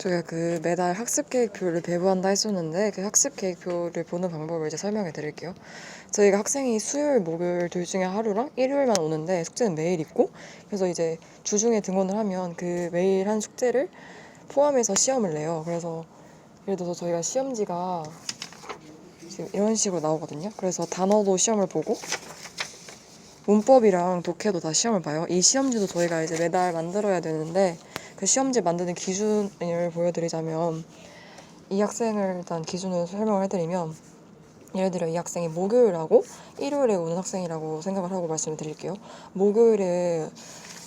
저희가 그 매달 학습 계획표를 배부한다 했었는데 그 학습 계획표를 보는 방법을 이제 설명해 드릴게요. 저희가 학생이 수요일, 목요일 둘 중에 하루랑 일요일만 오는데 숙제는 매일 있고 그래서 이제 주중에 등원을 하면 그 매일 한 숙제를 포함해서 시험을 내요. 그래서 예를 들어서 저희가 시험지가 지금 이런 식으로 나오거든요. 그래서 단어도 시험을 보고 문법이랑 독해도 다 시험을 봐요. 이 시험지도 저희가 이제 매달 만들어야 되는데 그 시험지 만드는 기준을 보여드리자면 이 학생을 일단 기준을 설명을 해드리면 예를 들어 이 학생이 목요일하고 일요일에 오는 학생이라고 생각을 하고 말씀을 드릴게요. 목요일에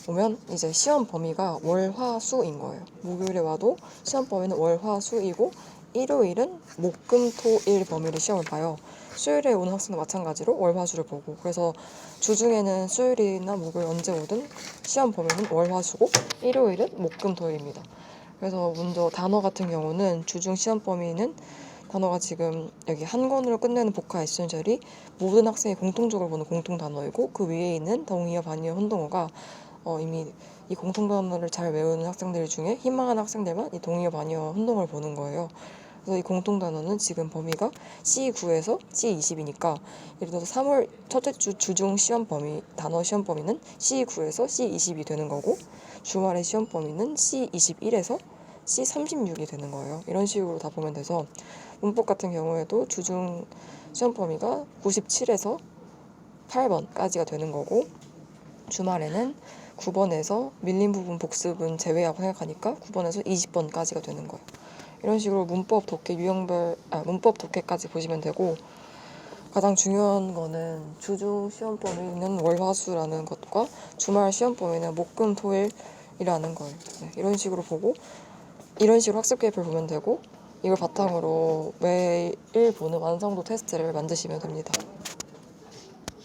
오면 이제 시험 범위가 월화수인 거예요. 목요일에 와도 시험 범위는 월화수이고 일요일은 목 금 토 일 범위로 시험을 봐요. 수요일에 오는 학생도 마찬가지로 월화수를 보고 그래서 주중에는 수요일이나 목요일 언제 오든 시험 범위는 월화수고 일요일은 목금토일입니다. 그래서 먼저 단어 같은 경우는 주중 시험 범위는 단어가 지금 여기 한 권으로 끝내는 복화 에센셜이 모든 학생이 공통적으로 보는 공통 단어이고 그 위에 있는 동의어, 반의어, 혼동어가 어, 이미 이 공통 단어를 잘 외우는 학생들 중에 희망하는 학생들만 이 동의어, 반의어, 혼동어를 보는 거예요. 그래서 이 공통 단어는 지금 범위가 C9에서 C20이니까 예를 들어서 3월 첫째 주 주중 시험 범위 단어 시험 범위는 C9에서 C20이 되는 거고 주말의 시험 범위는 C21에서 C36이 되는 거예요. 이런 식으로 다 보면 돼서 문법 같은 경우에도 주중 시험 범위가 97에서 8번까지가 되는 거고 주말에는 9번에서 밀린 부분 복습은 제외하고 생각하니까 9번에서 20번까지가 되는 거예요. 이런 식으로 문법 독해 유형별 아 문법 독해까지 보시면 되고 가장 중요한 거는 주중 시험 범위는 월화수라는 것과 주말 시험 범위는 목금토일이라는 걸 네, 이런 식으로 보고 이런 식으로 학습 계획을 보면 되고 이걸 바탕으로 매일 보는 완성도 테스트를 만드시면 됩니다.